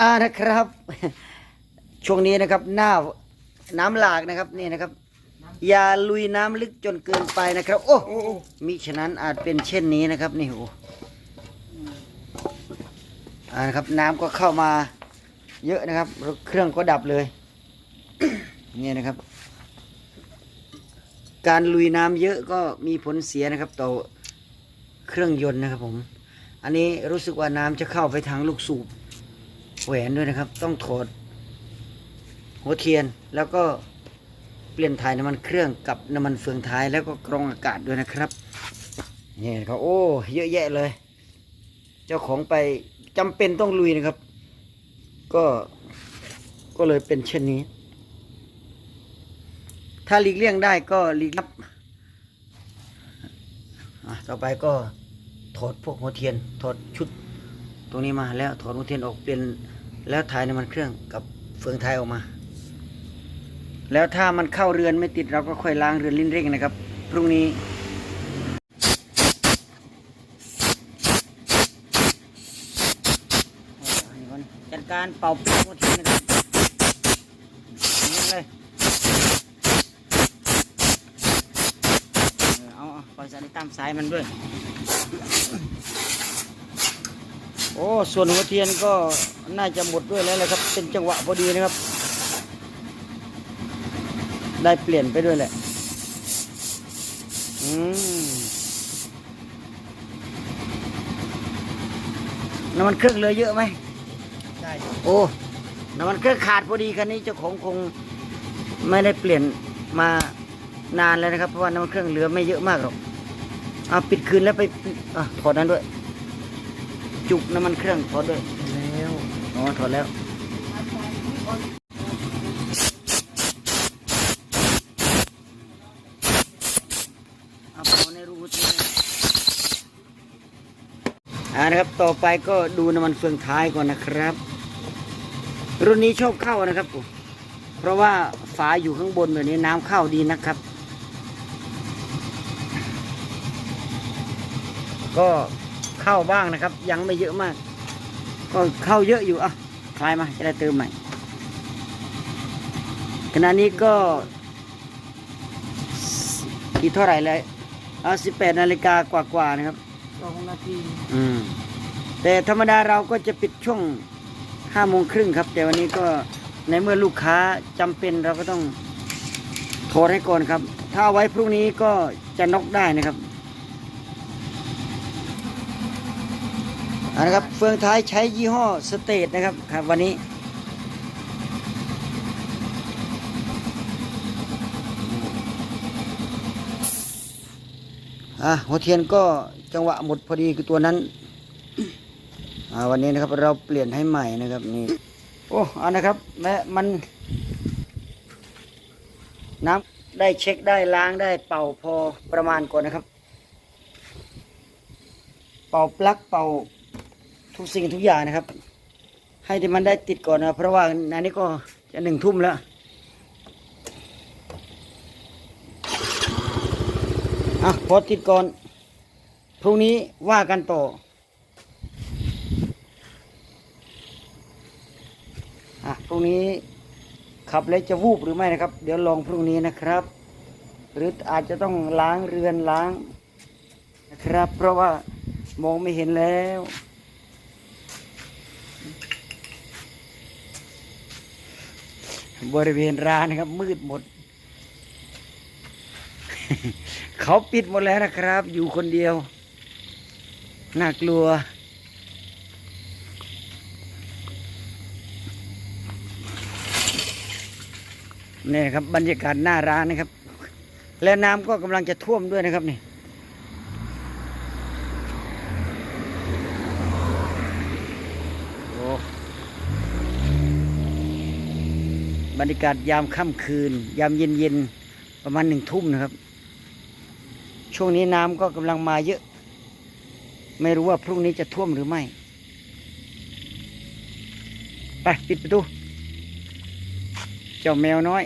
อ่านะครับ ช่วงนี้นะครับหน้าน้ำหลากนะครับนี่นะครับ อย่าลุยน้ำลึกจนเกินไปนะครับ โอ้มิฉะนั้นอาจเป็นเช่นนี้นะครับนี่โอ้อ่านะครับ น้ำก็เข้ามาเยอะนะครับเครื่องก็ดับเลยนี่นะครับ การลุยน้ำเยอะก็มีผลเสียนะครับ ต่อเครื่องยนต์นะครับผม อันนี้รู้สึกว่าน้ำจะเข้าไปทางลูกสูบ แหวนด้วยนะครับ ต้องถอดหัวเทียนแล้วก็เปลี่ยนถ่ายน้ำมันเครื่องกับน้ำมันเฟืองท้ายแล้วก็กรองอากาศด้วยนะครับนี่ครับโอ้เยอะแยะเลย เจ้าของไปจำเป็นต้องลุยนะครับ ก็ก็เลยเป็นเช่นนี้ ถ้าหลีกเลี่ยงได้ก็หลีกรับต่อไปก็ถอดพวกหัวเทียนถอดชุดตรงนี้มาแล้วถอดหัวเทียนออกเปลี่ยน แล้วถ่ายน้ำมันเครื่องกับเฟืองท้ายออกมา แล้วถ้ามันเข้าเรือนไม่ติดเราก็ค่อยล้างเรือนลิ้นเร่งนะครับ พรุ่งนี้จัดการเป่าปีกหัวเทียนนะครับนี้เลยเออเอาเอาปล่อยสายตามสายมันด้วย โอ้ ส่วนหัวเทียนก็ น่าจะหมดด้วยแล้วแหละครับ เป็นจังหวะพอดีนะครับ ได้เปลี่ยนไปด้วยแหละ อืมน้ำมันเครื่องเหลยเยอะไหมได้โอ้น้ำมันเครื่องขาดพอดีคันนี้เจ้าของคงไม่ได้เปลี่ยนมานานแล้วนะครับ เพราะว่าน้ำมันเครื่องเหลือไม่เยอะมากหรอกเอาปิดคืนแล้วไปอะถอดนั้นด้วย จุกน้ำมันเครื่องถอดด้วยแล้ว อ๋อถอดแล้วเอาเป่าในรูทีนะอ่านะครับต่อไปก็ดูน้ำมันเฟืองท้ายก่อนนะครับ รุ่นนี้ชอบเข้านะครับผมเพราะว่าฝาอยู่ข้างบนแบบนี้น้ำเข้าดีนะครับ ก็เข้าบ้างนะครับ ยังไม่เยอะมาก ก็เข้าเยอะอยู่อะคลายมาจะได้เติมใหม่ ขณะนี้ก็กี่เท่าไหร่เลยเอาสิบแปดนาฬิกากว่าๆนะครับสองนาทีอืมแต่ธรรมดาเราก็จะปิดช่วงห้าโมงครึ่งครับ แต่วันนี้ก็ในเมื่อลูกค้าจำเป็นเราก็ต้องโทรให้ก่อนครับ ถ้าเอาไว้พรุ่งนี้ก็จะน็อกได้นะครับเอา นะครับเฟืองท้ายใช้ยี่ห้อสเตทนะครับครับ วันนี้ อะหัวเทียนก็จังหวะหมดพอดีคือตัวนั้น อ่าวันนี้นะครับเราเปลี่ยนให้ใหม่นะครับนี่โอ้เอานะครับแม้มัน น้ำได้เช็คได้ล้างได้เป่าพอประมาณก่อนนะครับ เป่าปลั๊กเป่า ทุกสิ่งทุกอย่างนะครับ ให้ที่มันได้ติดก่อนนะเพราะว่าอันนี้ก็จะหนึ่งทุ่มแล้วอะพอติดก่อน พรุ่งนี้ว่ากันต่ออะพรุ่งนี้ขับแล้วจะวูบหรือไม่นะครับ เดี๋ยวลองพรุ่งนี้นะครับ หรืออาจจะต้องล้างเรือนล้างนะครับ เพราะว่ามองไม่เห็นแล้ว บริเวณร้านนะครับ มืดหมด เขาปิดหมดแล้วนะครับ อยู่คนเดียว น่ากลัว นี่นะครับ บรรยากาศหน้าร้านนะครับ แล้วน้ำก็กำลังจะท่วมด้วยนะครับนี่ บรรยากาศยามค่ำคืน ยามเย็นๆ ประมาณหนึ่งทุ่มนะครับ ช่วงนี้น้ำก็กำลังมาเยอะ ไม่รู้ว่าพรุ่งนี้จะท่วมหรือไม่ ไป ปิดประตู เจ้าแมวน้อย